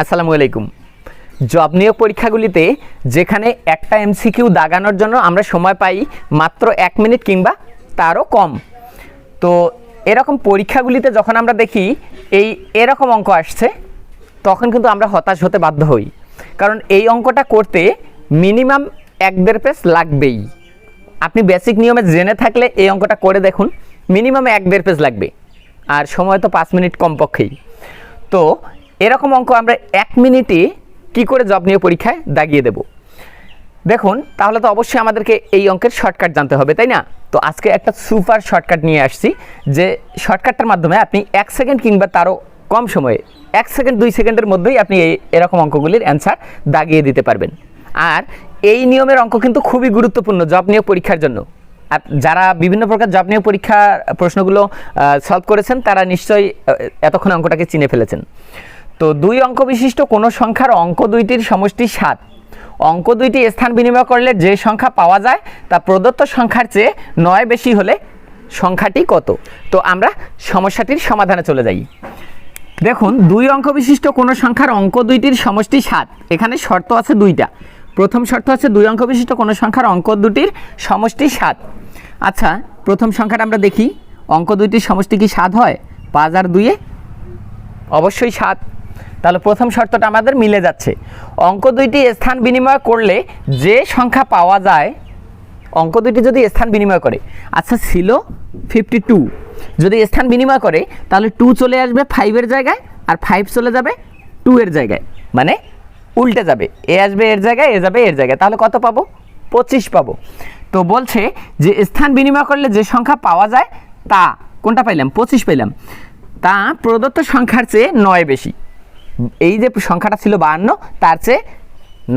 আসসালামু আলাইকুম। জব নিয়োগ পরীক্ষাগুলিতে যেখানে একটা এমসিকিউ দাগানোর জন্য আমরা সময় পাই মাত্র এক মিনিট কিংবা তারও কম। তো এরকম পরীক্ষাগুলিতে যখন আমরা দেখি এই এরকম অঙ্ক আসছে, তখন কিন্তু আমরা হতাশ হতে বাধ্য হই। কারণ এই অঙ্কটা করতে মিনিমাম এক দেড় পেজ লাগবেই। আপনি বেসিক নিয়মে জেনে থাকলে এই অঙ্কটা করে দেখুন, মিনিমাম এক দেড় পেজ লাগবে। আর সময় তো পাঁচ মিনিট কমপক্ষেই। তো এরকম অঙ্ক আমরা এক মিনিটে কি করে জব নিয়ে পরীক্ষায় দাগিয়ে দেব। দেখুন, তাহলে তো অবশ্যই আমাদেরকে এই অঙ্কের শর্টকাট জানতে হবে, তাই না? তো আজকে একটা সুপার শর্টকাট নিয়ে আসছি, যে শর্টকাটটার মাধ্যমে আপনি এক সেকেন্ড কিংবা তারও কম সময়ে, এক সেকেন্ড দুই সেকেন্ডের মধ্যেই আপনি এই এরকম অঙ্কগুলির অ্যান্সার দাগিয়ে দিতে পারবেন। আর এই নিয়মের অঙ্ক কিন্তু খুবই গুরুত্বপূর্ণ জব নিয়োগ পরীক্ষার জন্য। আর যারা বিভিন্ন প্রকার জব নিয়োগ পরীক্ষার প্রশ্নগুলো সলভ করেছেন, তারা নিশ্চয়ই এতক্ষণ অঙ্কটাকে চিনে ফেলেছেন। তো দুই অঙ্ক বিশিষ্ট কোনো সংখ্যার অঙ্ক দুইটির সমষ্টি সাত। অঙ্ক দুইটি স্থান বিনিময় করলে যে সংখ্যা পাওয়া যায়, তা প্রদত্ত সংখ্যার চেয়ে নয় বেশি হলে সংখ্যাটি কত? তো আমরা সমস্যাটির সমাধানে চলে যাই। দেখুন, দুই অঙ্ক বিশিষ্ট কোনো সংখ্যার অঙ্ক দুইটির সমষ্টি সাত। এখানে শর্ত আছে দুইটা। প্রথম শর্ত আছে দুই অঙ্ক বিশিষ্ট কোনো সংখ্যার অঙ্ক দুটির সমষ্টি সাত। আচ্ছা প্রথম সংখ্যাটা আমরা দেখি। অঙ্ক দুইটির সমষ্টি কি সাত হয়? পাঁচ আর দুইয়ে? অবশ্যই সাত। তাহলে প্রথম শর্তটা আমাদের মিলে যাচ্ছে। অঙ্ক দুইটি স্থান বিনিময় করলে যে সংখ্যা পাওয়া যায়, অঙ্ক দুইটি যদি স্থান বিনিময় করে আচ্ছা ছিল ফিফটি টু যদি স্থান বিনিময় করে, তাহলে টু চলে আসবে ফাইভের জায়গায় আর ফাইভ চলে যাবে টু এর জায়গায়। মানে উল্টে যাবে। এ আসবে এর জায়গায় এ যাবে এর জায়গায়। তাহলে কত পাবো? পঁচিশ পাবো। তো বলছে যে স্থান বিনিময় করলে যে সংখ্যা পাওয়া যায়, তা কোনটা পাইলাম? পঁচিশ পাইলাম। তা প্রদত্ত সংখ্যার চেয়ে নয় বেশি। এই যে সংখ্যাটা ছিল বাহান্ন, তার চেয়ে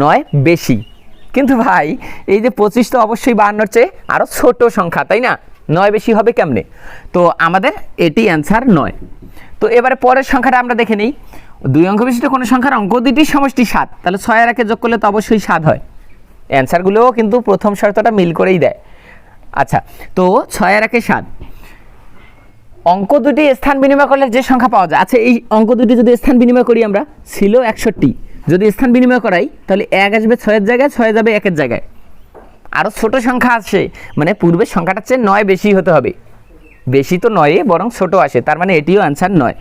নয় বেশি। কিন্তু ভাই, এই যে পঁচিশ তো অবশ্যই বাহান্নর চেয়ে আরও ছোট সংখ্যা, তাই না? নয় বেশি হবে কেমনে? তো আমাদের এটি অ্যান্সার নয়। তো এবারে পরের সংখ্যাটা আমরা দেখে নিই। দুই অঙ্ক বিশিষ্ট কোনো সংখ্যার অঙ্ক দুইটির সমষ্টি সাত, তাহলে ছয় আর একে যোগ করলে তো অবশ্যই সাত হয়। অ্যান্সারগুলোও কিন্তু প্রথম শর্তটা মিল করেই দেয়। আচ্ছা তো ছয় আর একে সাত অঙ্ক দুটি স্থান বিনিময় করলে যে সংখ্যা পাওয়া যায়। আচ্ছা এই অঙ্ক দুটি যদি স্থান বিনিময় করি আমরা, ছিল একষট্টি। যদি স্থান বিনিময় করাই, তাহলে এক আসবে ছয়ের জায়গায়, ছয় যাবে একের জায়গায়। আরও ছোট সংখ্যা আসে মানে পূর্বের সংখ্যাটার চেয়ে নয় বেশি হতে হবে। বেশি তো নয়ে, বরং ছোট আসে, তার মানে এটিও অ্যান্সার নয়।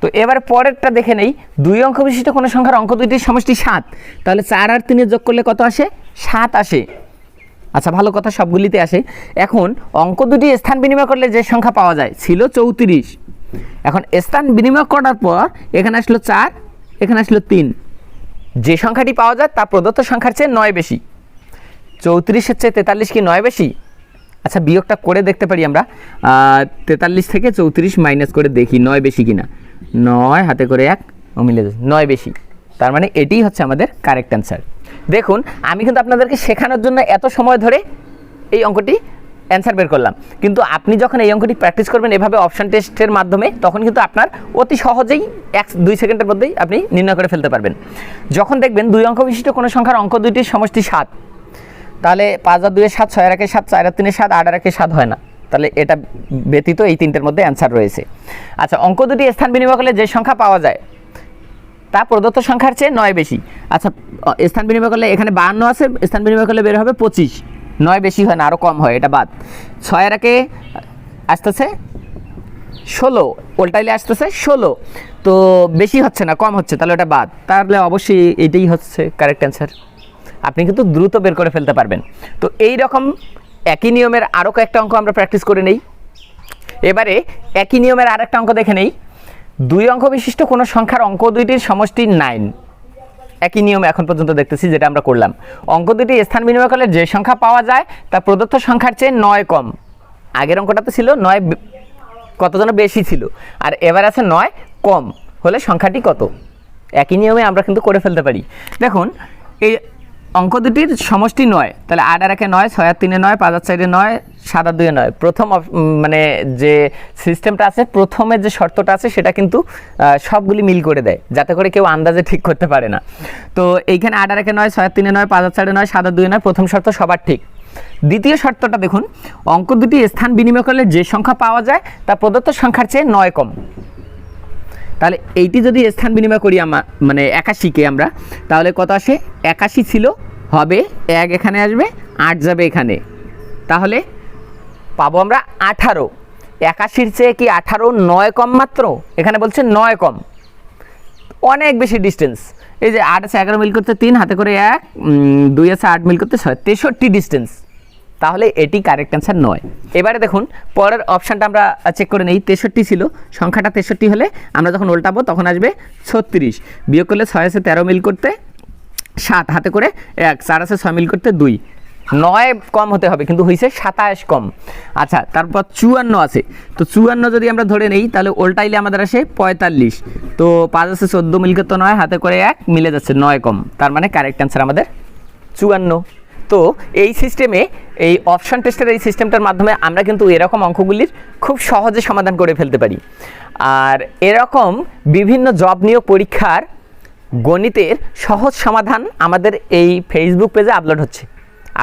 তো এবার পরেরটা দেখে নেই। দুই অঙ্ক বিশিষ্ট কোনো সংখ্যার অঙ্ক দুইটির সমষ্টি সাত। তাহলে চার আর তিনের যোগ করলে কত আসে? সাত আসে। আচ্ছা ভালো কথা সবগুলিতে আসে। এখন অঙ্ক দুটি স্থান বিনিময় করলে যে সংখ্যা পাওয়া যায়, ছিল চৌত্রিশ। এখন স্থান বিনিময় করার পর এখানে আসলো চার, এখানে আসলো তিন। যে সংখ্যাটি পাওয়া যায় তা প্রদত্ত সংখ্যার চেয়ে নয় বেশি। চৌত্রিশের চেয়ে তেতাল্লিশ কি নয় বেশি? আচ্ছা বিয়োগটা করে দেখতে পারি আমরা। তেতাল্লিশ থেকে চৌত্রিশ মাইনাস করে দেখি নয় বেশি কিনা। নয় হাতে করে এক মিলে নয় বেশি। তার মানে এটিই হচ্ছে আমাদের কারেক্ট অ্যান্সার দেখুন, আমি কিন্তু আপনাদেরকে শেখানোর জন্য এত সময় ধরে এই অঙ্কটি অ্যান্সার বের করলাম। কিন্তু আপনি যখন এই অঙ্কটি প্র্যাকটিস করবেন এভাবে অপশন টেস্টের মাধ্যমে, তখন কিন্তু আপনার অতি সহজেই এক, দুই সেকেন্ডের মধ্যেই আপনি নির্ণয় করে ফেলতে পারবেন। যখন দেখবেন দুই অঙ্ক বিশিষ্ট কোনো সংখ্যার অঙ্ক দুইটির সমষ্টি সাত, তাহলে পাঁচ আর দুয়ে সাত, ছয় একে সাত, চার আর তিনে সাত, আট আর সাত হয় না। তাহলে এটা ব্যতীত এই তিনটের মধ্যে অ্যান্সার রয়েছে। আচ্ছা অঙ্ক দুটি স্থান বিনিময় করলে যে সংখ্যা পাওয়া যায় তা প্রদত্ত সংখ্যার চেয়ে নয় বেশি। আচ্ছা স্থান বিনিময় করলে এখানে বাহান্ন আছে, স্থান বিনিময় করলে বের হবে পঁচিশ। নয় বেশি হয় না আরও কম হয়, এটা বাদ। ছয় একে আসতেছে ষোলো, উল্টাইলে আসতেছে ষোলো। তো বেশি হচ্ছে না, কম হচ্ছে, তাহলে ওটা বাদ। তাহলে অবশ্যই এটাই হচ্ছে কারেক্ট অ্যান্সার আপনি কিন্তু দ্রুত বের করে ফেলতে পারবেন। তো এই রকম একই নিয়মের আরও কয়েকটা অঙ্ক আমরা প্র্যাকটিস করে নেই। এবারে একই নিয়মের আরেকটা অঙ্ক দেখে নেই। দুই অঙ্ক বিশিষ্ট কোনো সংখ্যার অঙ্ক দুইটির সমষ্টি নাইন একই নিয়ম এখন পর্যন্ত দেখতেছি, যেটা আমরা করলাম। অঙ্ক দুটি স্থান বিনিময় করলে যে সংখ্যা পাওয়া যায় তা প্রদত্ত সংখ্যার চেয়ে নয় কম। আগের অঙ্কটা তো ছিল নয় বে- কত যেন বেশি ছিল? আর এবার আছে নয় কম। হলে সংখ্যাটি কত? একই নিয়মে আমরা কিন্তু করে ফেলতে পারি। দেখুন, এই অঙ্ক দুটির সমষ্টি নয়, তাহলে আট আর একে নয়, ছয় আর তিনে নয়, পাঁচ আর চারে নয়, সাত আর দুয়ে নয়। প্রথম মানে যে সিস্টেমটা আছে, প্রথমে যে শর্তটা আছে, সেটা কিন্তু সবগুলি মিল করে দেয়, যাতে করে কেউ আন্দাজে ঠিক করতে পারে না। তো এইখানে আট আর একে নয়, ছয় আর তিনে নয়, পাঁচ আর চারে নয়, সাত আর দুয়ে নয়, প্রথম শর্ত সবার ঠিক। দ্বিতীয় শর্তটা দেখুন, অঙ্ক দুটি স্থান বিনিময় করলে যে সংখ্যা পাওয়া যায়, তা প্রদত্ত সংখ্যার চেয়ে নয় কম। তাহলে এইটি যদি স্থান বিনিময় করি আমার মানে একাশিকে আমরা, তাহলে কত আসে? একাশি ছিল, হবে এক এখানে আসবে, আট যাবে এখানে। তাহলে পাবো আমরা আঠারো। একাশির চেয়ে কি আঠারো নয় কম মাত্র? এখানে বলছে নয় কম। অনেক বেশি ডিস্টেন্স এই যে আট আছে এগারো মিল করতে তিন, হাতে করে এক দুই আছে আট মিল করতে ছয়। তেষট্টি ডিস্টেন্স তাহলে এটি কারেক্ট অ্যান্সার নয়। এবারে দেখুন, পরের অপশানটা আমরা চেক করে নেই, তেষট্টি ছিল, সংখ্যাটা তেষট্টি হলে আমরা যখন উল্টাবো তখন আসবে ছত্রিশ। বিয়োগ করলে ছয় আছে তেরো মিল করতে সাত, হাতে করে এক, চার আছে ছয় মিল করতে দুই। নয় কম হতে হবে, কিন্তু হয়েছে সাতাশ কম। আচ্ছা তারপর চুয়ান্ন আছে। তো চুয়ান্ন যদি আমরা ধরে নেই, তাহলে উল্টাইলে আমাদের আসে পঁয়তাল্লিশ। তো পাঁচ আছে চোদ্দ মিল করতে নয়, হাতে করে এক, মিলে যাচ্ছে নয় কম। তার মানে কারেক্ট অ্যান্সার আমাদের চুয়ান্ন। তো এই সিস্টেমে এই অপশান টেস্টের এই সিস্টেমটার মাধ্যমে আমরা কিন্তু এরকম অঙ্কগুলির খুব সহজে সমাধান করে ফেলতে পারি। আর এরকম বিভিন্ন জব নিয়োগ পরীক্ষার গণিতের সহজ সমাধান আমাদের এই ফেসবুক পেজে আপলোড হচ্ছে।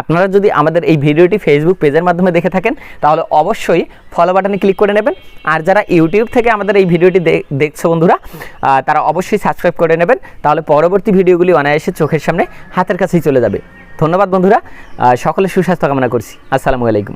আপনারা যদি আমাদের এই ভিডিওটি ফেসবুক পেজের মাধ্যমে দেখে থাকেন, তাহলে অবশ্যই ফলো বাটনে ক্লিক করে নেবেন। আর যারা ইউটিউব থেকে আমাদের এই ভিডিওটি দেখছ বন্ধুরা তারা অবশ্যই সাবস্ক্রাইব করে নেবেন। তাহলে পরবর্তী ভিডিওগুলি অনায়াসে চোখের সামনে হাতের কাছেই চলে যাবে। ধন্যবাদ বন্ধুরা সকলে সুস্বাস্থ্য কামনা করছি। আসসালামু আলাইকুম।